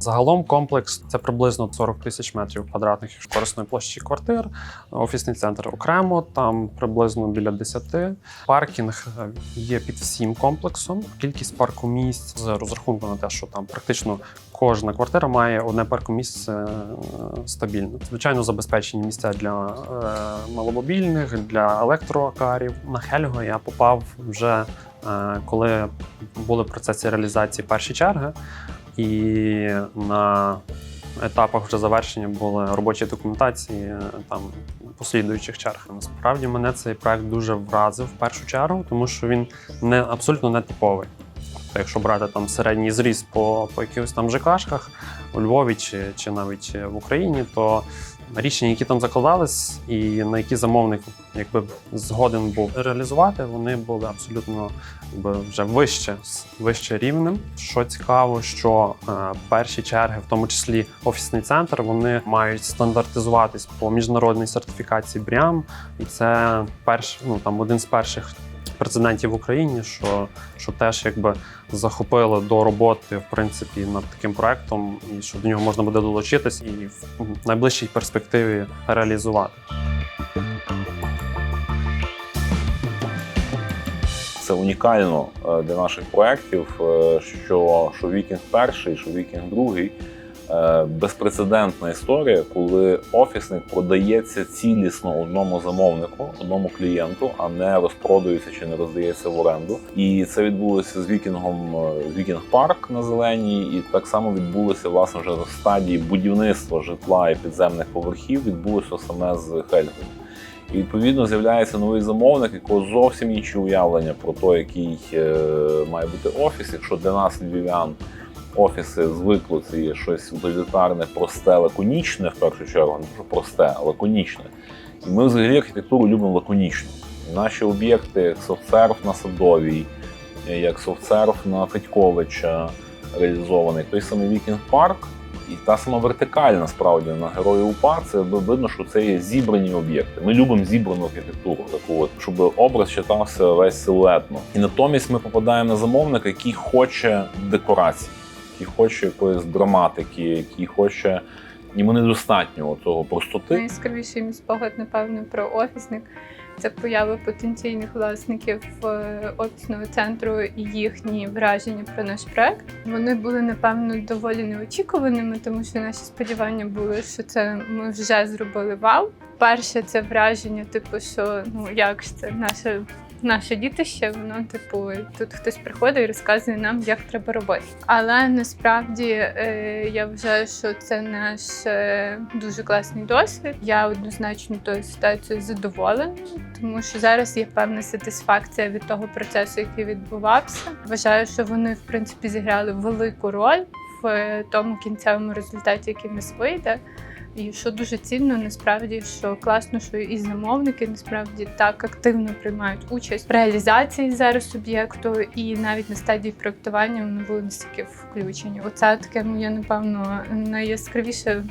Загалом комплекс це приблизно 40 тисяч метрів квадратних корисної площі квартир. Офісний центр окремо, там приблизно біля 10. Паркінг е, є під всім комплексом. Кількість паркомісць з розрахунку на те, що там практично кожна квартира має одне паркомісце е, стабільне. Звичайно, забезпечені місця для е, маломобільних, для електрокарів. На Хельго я попав вже е, коли були в процесі реалізації перші черги. І на етапах вже завершення були робочі документації там послідуючих черг. Насправді мене цей проект дуже вразив в першу чергу, тому що він не абсолютно не типовий. Тобто, якщо брати там середній зріст по, по якихось там ЖКшках у Львові чи, чи навіть в Україні, то рішення, які там закладались, і на які замовник якби згоден був реалізувати, вони були абсолютно якби, вже вище, вище рівнем. Що цікаво, що е, перші черги, в тому числі офісний центр, вони мають стандартизуватись по міжнародній сертифікації BRIAM, і це перш, ну там один з перших прецедентів в Україні, що, що теж якби захопили до роботи в принципі над таким проектом, і що до нього можна буде долучитись і в найближчій перспективі реалізувати. Це унікально е, для наших проєктів, е, що, що Вікінг перший, що Вікінг другий. Е, Безпрецедентна історія, коли офісник продається цілісно одному замовнику, одному клієнту, а не розпродується чи не роздається в оренду. І це відбулося з вікінгом з Вікінг Парк на зеленій, і так само відбулося власне вже в стадії будівництва житла і підземних поверхів. Відбулося саме з Хельгою. І відповідно з'являється новий замовник, якого зовсім інші уявлення про те, який е, має бути офіс. Якщо для нас львів'ян офіси звикли це є щось утилітарне, просте, лаконічне в першу чергу, не що просте, а лаконічне. І ми взагалі архітектуру любимо лаконічно. Наші об'єкти, як софтсерф на Садовій, як софтсерф на Федьковича реалізований, той самий Вікінг Парк. І та сама вертикаль насправді на герої УПА, це видно, що це є зібрані об'єкти. Ми любимо зібрану архітектуру, таку от, щоб образ читався весь силуетно. І натомість ми попадаємо на замовника, який хоче декорації, який хоче якоїсь драматики, який хоче. Йому недостатньо цього простоти. Найяскравіший мій спогад, напевно, про офісник це поява потенційних власників е, офісного центру і їхні враження про наш проект. Вони були напевно доволі неочікуваними, тому що наші сподівання були, що це ми вже зробили вау. Перше, це враження, типу, що ну як ж це наше. Наше дітище, воно типу тут хтось приходить і розказує нам, як треба робити. Але насправді е, я вважаю, що це наш е, дуже класний досвід. Я однозначно тою ситуацією задоволена, тому що зараз є певна сатисфакція від того процесу, який відбувався. Вважаю, що вони в принципі зіграли велику роль в е, тому кінцевому результаті, який нас вийде. І що дуже цінно, насправді, що класно, що і замовники насправді так активно приймають участь в реалізації зараз об'єкту, і навіть на стадії проектування вони були настільки включені. Оце таке моє, напевно, найяскравіше,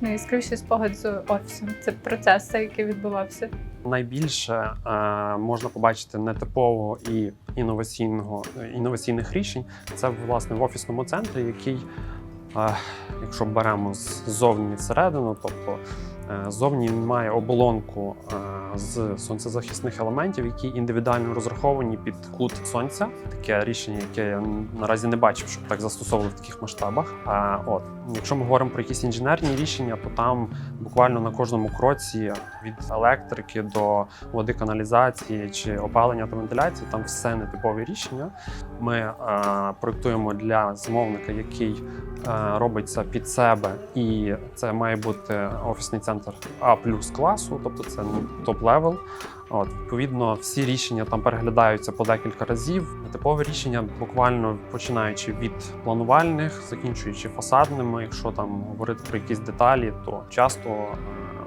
найяскравіший спогад з офісом. Це процес, який відбувався. Найбільше е, можна побачити нетипового і інноваційного інноваційних рішень. Це власне в офісному центрі, який, якщо беремо ззовні всередину, тобто е, ззовні він має оболонку е, з сонцезахисних елементів, які індивідуально розраховані під кут сонця. Таке рішення, яке я наразі не бачив, щоб так застосовували в таких масштабах. А от якщо ми говоримо про якісь інженерні рішення, то там буквально на кожному кроці від електрики до води каналізації чи опалення та вентиляції, там все нетипові рішення. Ми е, проектуємо для замовника, який е, робить під себе, і це має бути офісний центр А плюс класу, тобто це топ-левел. От, відповідно, всі рішення там переглядаються по декілька разів. Типове рішення, буквально починаючи від планувальних, закінчуючи фасадними. Якщо там говорити про якісь деталі, то часто е,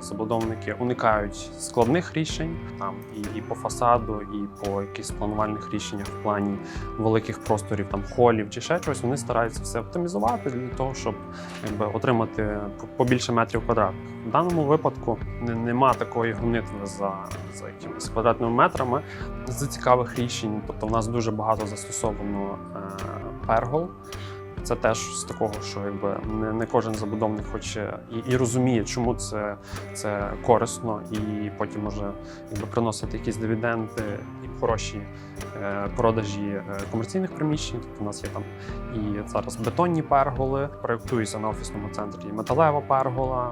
забудовники уникають складних рішень там і, і по фасаду, і по якихось планувальних рішеннях в плані великих просторів, там холів чи ще чогось. Вони стараються все оптимізувати для того, щоб якби отримати по- побільше метрів квадратних. В даному випадку не- нема такої гонитви за, за якимись квадратними метрами з цікавих рішень. Тобто, в нас дуже багато застосовано е, пергол. це теж з такого, що якби не, не кожен забудовник хоче і, і розуміє, чому це, це корисно, і потім може якби приносити якісь дивіденди хороші е, продажі е, комерційних приміщень. Тобто у нас є там і зараз бетонні перголи, проєктується на офісному центрі металева пергола,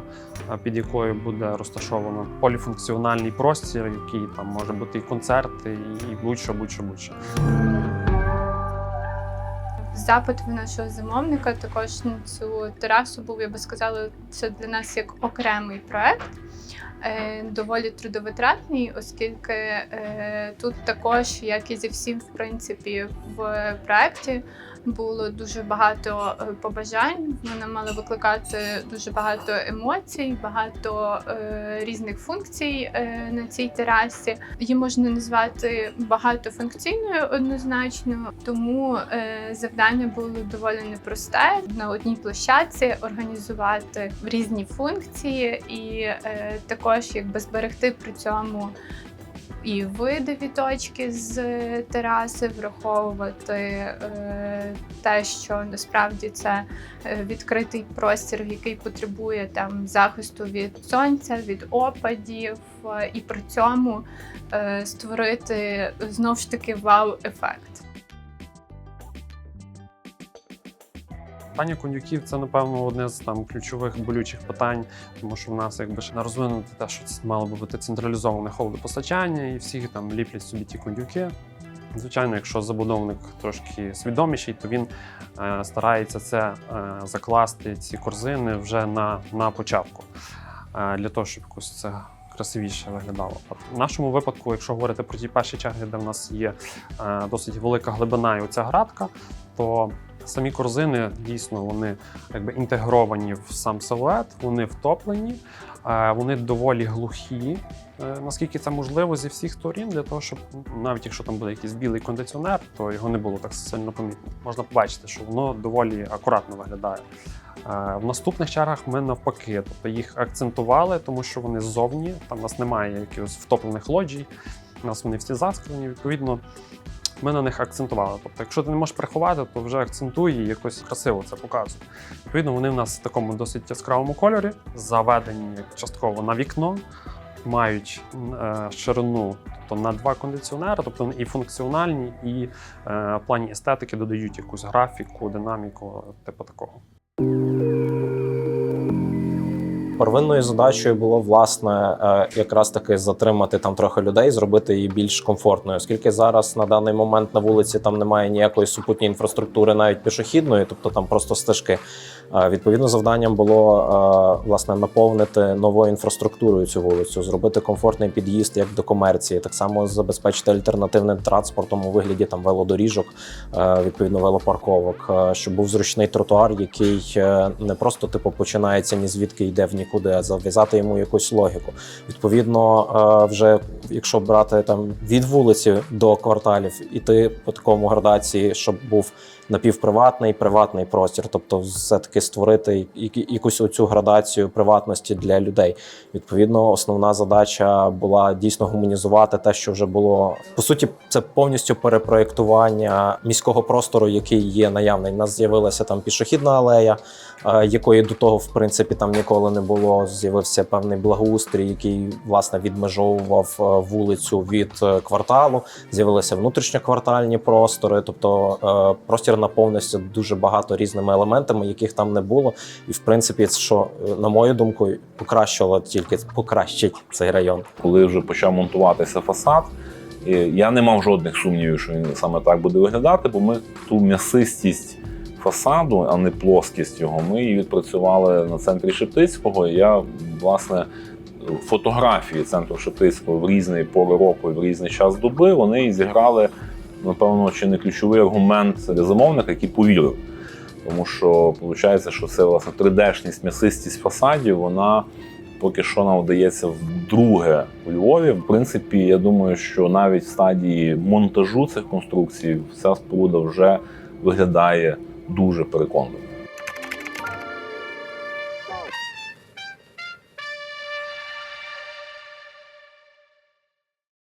е, під якою буде розташовано поліфункціональний простір, який там може бути і концерти, і будь-що, будь-що, будь-що. Запит в нашого замовника також на цю терасу був, я би сказала, це для нас як окремий проект. е, Доволі трудовитратний, оскільки е, тут також, як і зі всім, в принципі, в проєкті було дуже багато е, побажань. Вона мала викликати дуже багато емоцій, багато е, різних функцій е, на цій терасі. Її можна назвати багатофункційною однозначно, тому е, завдання було доволі непросте на одній площадці організувати різні функції і е, також якби зберегти при цьому. І видові точки з тераси враховувати е, те, що насправді це е, відкритий простір, який потребує там захисту від сонця, від опадів, е, і при цьому створити знов ж таки вау-ефект. Питання конюків це напевно одне з там ключових болючих питань, тому що в нас якби ще не розвинуто те, що це мало би бути централізоване холодопостачання, і всі там ліплять собі ті кондюки. Звичайно, якщо забудовник трошки свідоміший, то він е, старається це е, закласти ці корзини вже на, на початку, е, для того, щоб якось це красивіше виглядало. В нашому випадку, якщо говорити про ті перші черги, де в нас є е, досить велика глибина і оця градка, то самі корзини дійсно вони якби інтегровані в сам силует, вони втоплені, е, вони доволі глухі. е, Наскільки це можливо зі всіх сторін, для того, щоб навіть якщо там буде якийсь білий кондиціонер, то його не було так сильно помітно. Можна побачити, що воно доволі акуратно виглядає. Е, В наступних чергах ми навпаки, тобто їх акцентували, тому що вони ззовні, там у нас немає якихось втоплених лоджій, у нас вони всі засклені. Відповідно, ми на них акцентували. Тобто, якщо ти не можеш приховати, то вже акцентуй і якось красиво це показує. Відповідно, вони в нас в такому досить яскравому кольорі, заведені частково на вікно, мають е, ширину тобто, на два кондиціонери, тобто і функціональні, і е, в плані естетики додають якусь графіку, динаміку, типу такого. Первинною задачею було власне е, якраз таки затримати там трохи людей, зробити її більш комфортною, оскільки зараз на даний момент на вулиці там немає ніякої супутньої інфраструктури, навіть пішохідної, тобто там просто стежки. Відповідно, завданням було власне наповнити новою інфраструктурою цю вулицю, зробити комфортний під'їзд як до комерції, так само забезпечити альтернативним транспортом у вигляді там велодоріжок, відповідно велопарковок, щоб був зручний тротуар, який е, не просто типу починається ні звідки йде в нікуди, а зав'язати йому якусь логіку. Відповідно, вже якщо брати там від вулиці до кварталів, іти по такому градації, щоб був напівприватний, приватний простір, тобто все-таки створити якусь оцю градацію приватності для людей. Відповідно, основна задача була дійсно гуманізувати те, що вже було по суті, це повністю перепроєктування міського простору, який є наявний. У нас з'явилася там пішохідна алея, е, якої до того, в принципі, там ніколи не було. З'явився певний благоустрій, який власне відмежовував е, вулицю від е, кварталу. З'явилися внутрішньоквартальні простори, тобто простір наповнився дуже багато різними елементами, яких там не було. І в принципі, що е, на мою думку, покращило тільки покращить цей район. коли вже почав монтуватися фасад, я не мав жодних сумнівів, що він саме так буде виглядати, бо ми ту м'ясистість фасаду, а не плоскість його, ми її відпрацювали на центрі Шептицького. Я, власне, фотографії центру Шептицького в різні пори року і в різний час доби вони зіграли, напевно, чи не ключовий аргумент серед замовника, який повірив. Тому що виходить, що це власне 3D-шність, м'ясистість фасадів, вона поки що нам вдається вдруге у Львові. В принципі, я думаю, що навіть в стадії монтажу цих конструкцій вся споруда вже виглядає дуже переконливо.